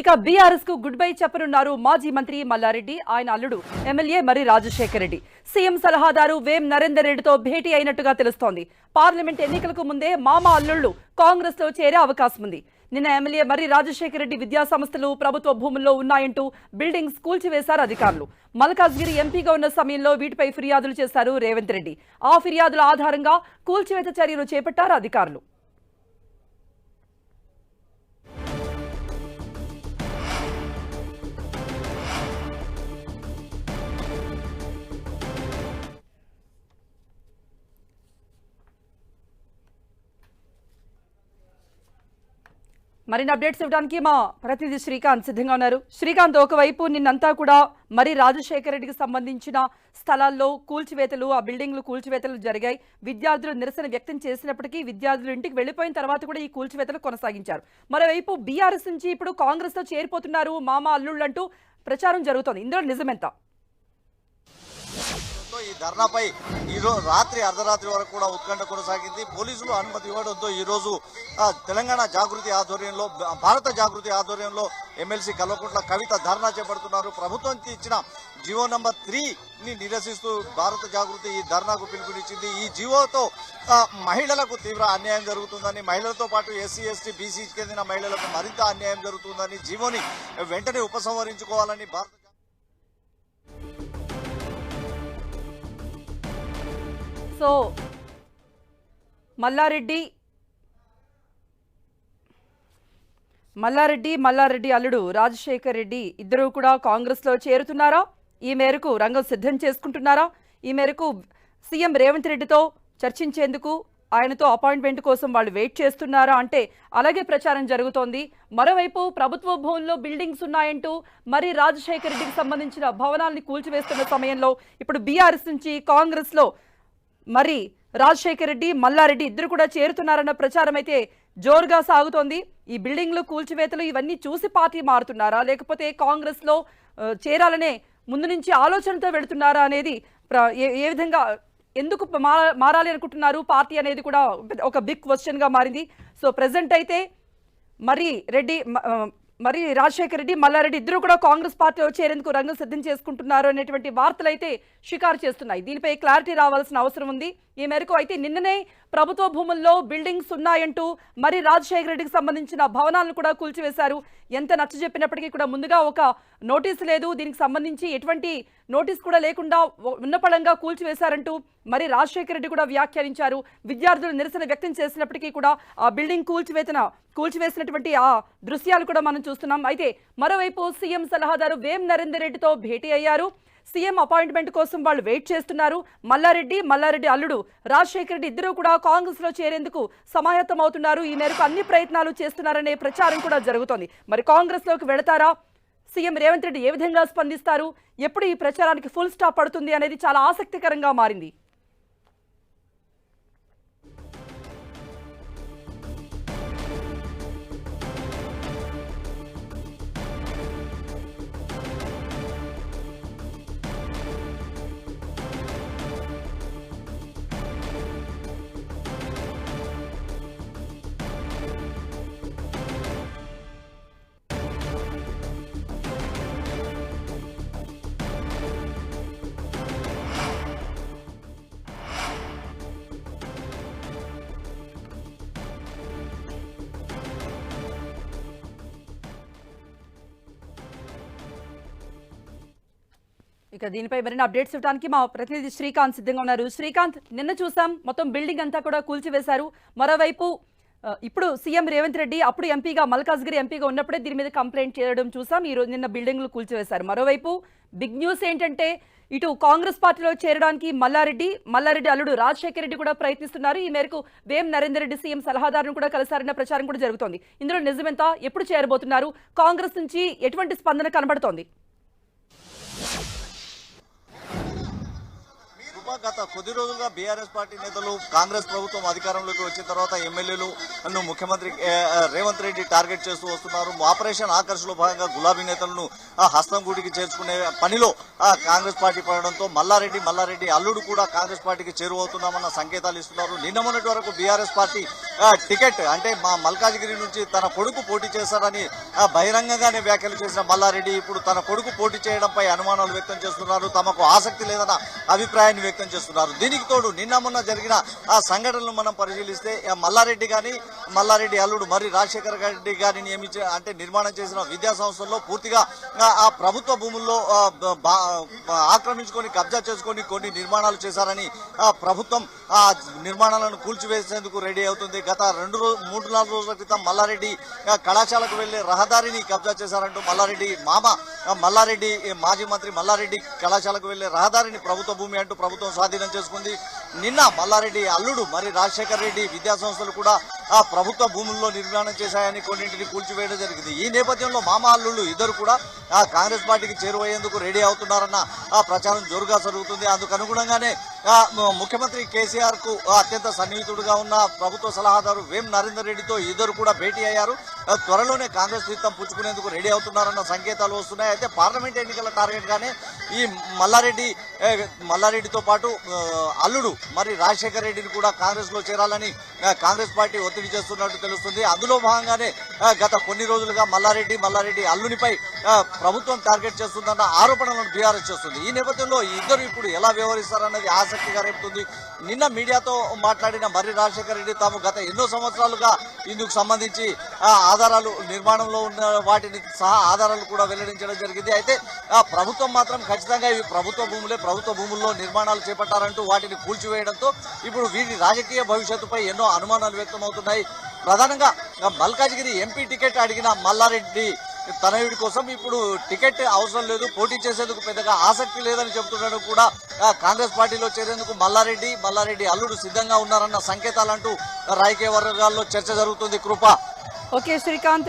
ఇక బీఆర్ఎస్కు good bye చెప్పనున్నారు మాజీ మంత్రి మల్లారెడ్డి. ఆయన అల్లుడు ఎమ్మెల్యే మరి రాజశేఖర్ రెడ్డి సీఎం సలహాదారు వేం నరేందర్ రెడ్డితో భేటీ అయినట్టుగా తెలుస్తోంది. పార్లమెంట్ ఎన్నికలకు ముందే మామ అల్లుళ్ళు కాంగ్రెస్లో చేరే అవకాశం ఉంది. నిన్న ఎమ్మెల్యే మరి రాజశేఖర రెడ్డి విద్యా సంస్థలు ప్రభుత్వ భూముల్లో ఉన్నాయంటూ బిల్డింగ్స్ కూల్చివేశారు అధికారులు. మల్కాజ్గిరి ఎంపీగా ఉన్న సమయంలో వీటిపై ఫిర్యాదులు చేశారు రేవంత్ రెడ్డి. ఆ ఫిర్యాదుల ఆధారంగా కూల్చివేత చర్యలు చేపట్టారు అధికారులు. మరిన్ని అప్డేట్స్ ఇవ్వడానికి మా ప్రతినిధి శ్రీకాంత్ సిద్ధంగా ఉన్నారు. శ్రీకాంత్ ఒకవైపు నిన్నంతా కూడా మరి రాజశేఖర రెడ్డికి సంబంధించిన స్థలాల్లో కూల్చివేతలు ఆ బిల్డింగ్లు కూల్చివేతలు జరిగాయి. విద్యార్థులు నిరసన వ్యక్తం చేసినప్పటికీ విద్యార్థులు ఇంటికి వెళ్ళిపోయిన తర్వాత కూడా ఈ కూల్చివేతలు కొనసాగించారు. మరోవైపు బీఆర్ఎస్ నుంచి ఇప్పుడు కాంగ్రెస్లో చేరిపోతున్నారు మామ అల్లుళ్ళు అంటూ ప్రచారం జరుగుతోంది. ఇందులో నిజమెంత? ఈ ధర్నాపై ఈ రోజు రాత్రి అర్ధరాత్రి వరకు కూడా ఉత్కంఠ కొనసాగింది. పోలీసులు అనుమతి ఇవ్వడంతో ఈరోజు తెలంగాణ జాగృతి ఆధ్వర్యంలో భారత జాగృతి ఆధ్వర్యంలో ఎమ్మెల్సీ కల్వకుంట్ల కవిత ధర్నా చేపడుతున్నారు. ప్రభుత్వానికి ఇచ్చిన జివో నంబర్ త్రీ ని నిరసిస్తూ భారత జాగృతి ఈ ధర్నాకు పిలుపునిచ్చింది. ఈ జివోతో మహిళలకు తీవ్ర అన్యాయం జరుగుతుందని మహిళలతో పాటు ఎస్సీ ఎస్టీ బీసీకి చెందిన మహిళలకు మరింత అన్యాయం జరుగుతుందని జివోని వెంటనే ఉపసంహరించుకోవాలని భారత సో మల్లారెడ్డి మల్లారెడ్డి మల్లారెడ్డి అల్లుడు రాజశేఖర్ రెడ్డి ఇద్దరూ కూడా కాంగ్రెస్లో చేరుతున్నారా? ఈ మేరకు రంగం సిద్ధం చేసుకుంటున్నారా? ఈ మేరకు సీఎం రేవంత్ రెడ్డితో చర్చించేందుకు ఆయనతో అపాయింట్మెంట్ కోసం వాళ్ళు వెయిట్ చేస్తున్నారా అంటే అలాగే ప్రచారం జరుగుతోంది. మరోవైపు ప్రభుత్వ భవన్లో బిల్డింగ్స్ ఉన్నాయంటూ మరి రాజశేఖర్ రెడ్డికి సంబంధించిన భవనాల్ని కూల్చివేస్తున్న సమయంలో ఇప్పుడు బీఆర్ఎస్ నుంచి కాంగ్రెస్లో మరి రాజశేఖర్ రెడ్డి మల్లారెడ్డి ఇద్దరు కూడా చేరుతున్నారన్న ప్రచారం అయితే జోరుగా సాగుతోంది. ఈ బిల్డింగ్లు కూల్చివేతలు ఇవన్నీ చూసి పార్టీ మారుతున్నారా? లేకపోతే కాంగ్రెస్లో చేరాలనే ముందు నుంచి ఆలోచనతో వెళుతున్నారా అనేది ఏ- ఏ విధంగా ఎందుకు మారాలి అనుకుంటున్నారు? పార్టీ అనేది కూడా ఒక బిగ్ క్వశ్చన్గా మారింది. సో ప్రెసెంట్ అయితే మరి రెడ్డి మరి రాజశేఖర రెడ్డి మల్లారెడ్డి ఇద్దరు కూడా కాంగ్రెస్ పార్టీలో చేరేందుకు రంగం సిద్ధం చేసుకుంటున్నారు అనేటువంటి వార్తలు అయితే షికారు చేస్తున్నాయి. దీనిపై క్లారిటీ రావాల్సిన అవసరం ఉంది. ఈ మేరకు అయితే నిన్ననే ప్రభుత్వ భూముల్లో బిల్డింగ్స్ ఉన్నాయంటూ మరి రాజశేఖర రెడ్డికి సంబంధించిన భవనాలను కూడా కూల్చివేశారు. ఎంత నచ్చ చెప్పినప్పటికీ కూడా ముందుగా ఒక నోటీస్ లేదు. దీనికి సంబంధించి ఎటువంటి నోటీస్ కూడా లేకుండా ఉన్నపళంగా కూల్చివేశారంటూ మరి రాజశేఖర రెడ్డి కూడా వ్యాఖ్యానించారు. విద్యార్థులు నిరసన వ్యక్తం చేసినప్పటికీ కూడా ఆ బిల్డింగ్ కూల్చివేతన కూల్చివేసినటువంటి ఆ దృశ్యాలు కూడా మనం చూస్తున్నాం. అయితే మరోవైపు సీఎం సలహాదారు వేం నరేందర్ రెడ్డితో భేటీ అయ్యారు. సీఎం అపాయింట్మెంట్ కోసం వాళ్ళు వెయిట్ చేస్తున్నారు. మల్లారెడ్డి మల్లారెడ్డి అల్లుడు రాజశేఖర రెడ్డి ఇద్దరు కూడా కాంగ్రెస్లో చేరేందుకు సమాయత్తం అవుతున్నారు ఈ మేరకు అన్ని ప్రయత్నాలు చేస్తున్నారనే ప్రచారం కూడా జరుగుతోంది. మరి కాంగ్రెస్లోకి వెళతారా? సీఎం రేవంత్ రెడ్డి ఏ విధంగా స్పందిస్తారు? ఎప్పుడు ఈ ప్రచారానికి ఫుల్ స్టాప్ పడుతుంది అనేది చాలా ఆసక్తికరంగా మారింది. ఇక దీనిపై మరిన్ని అప్డేట్స్ ఇవ్వడానికి మా ప్రతినిధి శ్రీకాంత్ సిద్ధంగా ఉన్నారు. శ్రీకాంత్ నిన్న చూసాం మొత్తం బిల్డింగ్ అంతా కూడా కూల్చివేశారు. మరోవైపు ఇప్పుడు సీఎం రేవంత్ రెడ్డి అప్పుడు ఎంపీగా మల్కాజ్గిరి ఎంపీగా ఉన్నప్పుడే దీని మీద కంప్లైంట్ చేయడం చూసాం. ఈ రోజు నిన్న బిల్డింగ్లు కూల్చివేశారు. మరోవైపు బిగ్ న్యూస్ ఏంటంటే ఇటు కాంగ్రెస్ పార్టీలో చేరడానికి మల్లారెడ్డి మల్లారెడ్డి అల్లుడు రాజశేఖర రెడ్డి కూడా ప్రయత్నిస్తున్నారు. ఈ మేరకు వేం నరేందర్ రెడ్డి సీఎం సలహాదారును కూడా కలిశారన్న ప్రచారం కూడా జరుగుతోంది. ఇందులో నిజమెంత? ఎప్పుడు చేరబోతున్నారు? కాంగ్రెస్ నుంచి ఎటువంటి స్పందన కనబడుతోంది? గత కొద్ది రోజులుగా బీఆర్ఎస్ పార్టీ నేతలు కాంగ్రెస్ ప్రభుత్వం అధికారంలోకి వచ్చిన తర్వాత ఎమ్మెల్యేలు ముఖ్యమంత్రి రేవంత్ రెడ్డి టార్గెట్ చేస్తూ వస్తున్నారు. ఆపరేషన్ ఆకర్షలో భాగంగా గులాబీ నేతలను హస్తం గుడికి చేర్చుకునే పనిలో కాంగ్రెస్ పార్టీ పడడంతో మల్లారెడ్డి మల్లారెడ్డి అల్లుడు కూడా కాంగ్రెస్ పార్టీకి చేరువవుతున్నామన్న సంకేతాలు ఇస్తున్నారు. నిన్న మొన్నటి వరకు బీఆర్ఎస్ పార్టీ టికెట్ అంటే మా మల్కాజ్గిరి నుంచి తన కొడుకు పోటీ చేశారని ఆ, బహిరంగంగానే వ్యాఖ్యలు చేసిన మల్లారెడ్డి ఇప్పుడు తన కొడుకు పోటీ చేయడంపై అనుమానాలు వ్యక్తం చేస్తున్నారు. తమకు ఆసక్తి లేదన్న అభిప్రాయాన్ని వ్యక్తం చేస్తున్నారు. దీనికి తోడు నిన్న మొన్న జరిగిన ఆ సంఘటనలు మనం పరిశీలిస్తే మల్లారెడ్డి కానీ మల్లారెడ్డి అల్లుడు మరి రాజశేఖర రెడ్డి గారిని నియమించే అంటే నిర్మాణం చేసిన విద్యా సంస్థల్లో పూర్తిగా ఆ, ప్రభుత్వ భూముల్లో బా- ఆక్రమించుకొని కబ్జా చేసుకొని కొన్ని నిర్మాణాలు చేశారని ప్రభుత్వం ఆ నిర్మాణాలను కూల్చివేసేందుకు రెడీ అవుతుంది. గత రెండు మూడు నాలుగు రోజుల క్రితం మల్లారెడ్డి కళాశాలకు వెళ్ళే రహదారిని కబ్జా చేశారంటూ మల్లారెడ్డి మామ మల్లారెడ్డి మాజీ మంత్రి మల్లారెడ్డి కళాశాలకు వెళ్ళే రహదారిని ప్రభుత్వ భూమి అంటూ ప్రభుత్వం స్వాధీనం చేసుకుంది. నిన్న మల్లారెడ్డి అల్లుడు మరి రాజశేఖర్ రెడ్డి విద్యా సంస్థలు కూడా ఆ ప్రభుత్వ భూముల్లో నిర్మాణం చేశాయని కొన్నింటిని కూల్చివేయడం జరిగింది. ఈ నేపథ్యంలో మామ అల్లుళ్ళు ఇద్దరు కూడా ఆ కాంగ్రెస్ పార్టీకి చేరువయ్యేందుకు రెడీ అవుతున్నారన్న ఆ ప్రచారం జోరుగా జరుగుతుంది. అందుకు అనుగుణంగానే ముఖ్యమంత్రి కేసీఆర్కు అత్యంత సన్నిహితుడుగా ఉన్న ప్రభుత్వ సలహాదారు వేం నరేందర్ రెడ్డితో ఇద్దరు కూడా భేటీ అయ్యారు. త్వరలోనే కాంగ్రెస్ తీర్థం పుచ్చుకునేందుకు రెడీ అవుతున్నారన్న సంకేతాలు వస్తున్నాయి. అయితే పార్లమెంట్ ఎన్నికల టార్గెట్ గానే ఈ మల్లారెడ్డి మల్లారెడ్డితో పాటు అల్లుడు మరి రాజశేఖర్ రెడ్డిని కూడా కాంగ్రెస్లో చేరాలని కాంగ్రెస్ పార్టీ ఒత్తిడి చేస్తున్నట్టు తెలుస్తుంది. అందులో భాగంగానే గత కొన్ని రోజులుగా మల్లారెడ్డి మల్లారెడ్డి అల్లునిపై ప్రభుత్వం టార్గెట్ చేస్తుందన్న ఆరోపణలను బీఆర్ఎస్ చేస్తుంది. ఈ నేపథ్యంలో ఇద్దరు ఇప్పుడు ఎలా వ్యవహరిస్తారన్నది ఆసక్తిగా రేపుతుంది. నిన్న మీడియాతో మాట్లాడిన మర్రి రాజశేఖర రెడ్డి తాము గత ఎన్నో సంవత్సరాలుగా ఇందుకు సంబంధించి ఆధారాలు నిర్మాణంలో ఉన్న వాటిని సహా ఆధారాలు కూడా వెల్లడించడం జరిగింది. అయితే ఆ, ప్రభుత్వం మాత్రం ఖచ్చితంగా ఇవి ప్రభుత్వ భూములే ప్రభుత్వ భూముల్లో నిర్మాణాలు చేపట్టారంటూ వాటిని కూల్చివేయడంతో ఇప్పుడు వీరి రాజకీయ భవిష్యత్తుపై ఎన్నో అనుమానాలు వ్యక్తమవుతున్నాయి. ప్రధానంగా మల్కాజ్గిరి ఎంపీ టికెట్ అడిగిన మల్లారెడ్డి తనయుడి కోసం ఇప్పుడు టికెట్ అవసరం లేదు పోటీ చేసేందుకు పెద్దగా ఆసక్తి లేదని చెబుతున్నాడు కూడా కాంగ్రెస్ పార్టీలో చేరేందుకు మల్లారెడ్డి. మల్లారెడ్డి అల్లుడు సిద్ధంగా ఉన్నారన్న సంకేతాలంటూ రాజకీయ వర్గాల్లో చర్చ జరుగుతుంది. కృప ఓకే శ్రీకాంత్